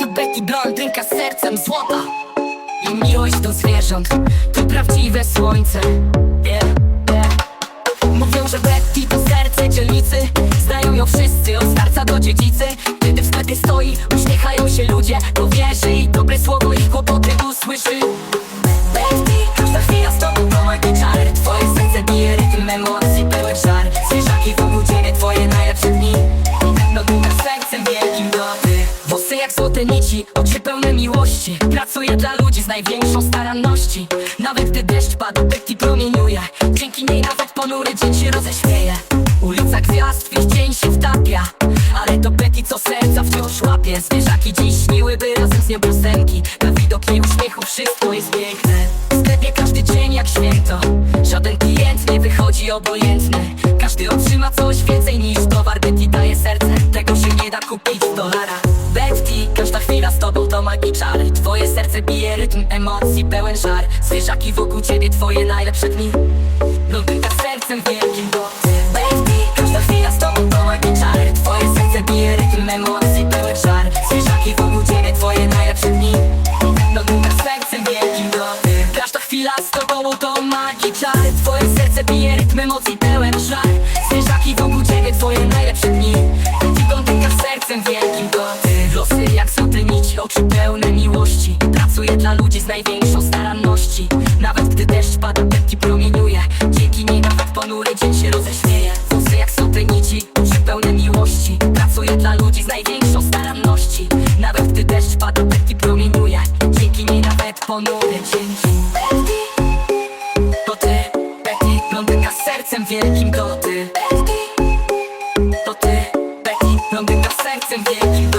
To Betty blondynka z sercem złota I miłość do zwierząt. To prawdziwe słońce. Yeah, nici, oczy pełne miłości. Pracuję dla ludzi z największą staranności. Nawet gdy deszcz pada, Betty promieniuje. Dzięki niej nawet ponury dzień się roześmieje Ulica gwiazd, w ich dzień się wtapia. Ale to Betty, co serca wciąż łapie. Zwierzaki dziś śniłyby razem z nią piosenki. Na widok jej uśmiechu wszystko jest piękne. Sklepie każdy dzień jak święto. Żaden klient nie wychodzi obojętny. Każdy otrzyma coś więcej magii czar. Twoje serce bije rytm emocji pełen żar. Zwierzaki wokół ciebie, twoje najlepsze dni. Blondynka z sercem wielkim do Betty, każda chwila z tobą to magii czar. Twoje serce bije rytm emocji pełen żar. Zwierzaki wokół ciebie, twoje najlepsze dni. Blondynka z sercem wielkim do Każda chwila z tobą to magii czar Twoje serce bije rytm emocji dla ludzi z największą staranności. Nawet gdy deszcz pada, Betty promieniuje. Dzięki niej nawet ponury dzień się roześmieje. Włosy jak złote nici, oczy pełne miłości. Pracuję dla ludzi z największą staranności. Nawet gdy deszcz pada, Betty promieniuje. Dzięki niej nawet ponury Betty To ty, Betty, blondynka z sercem wielkim to ty. Betty To ty, Betty, blondynka z sercem wielkim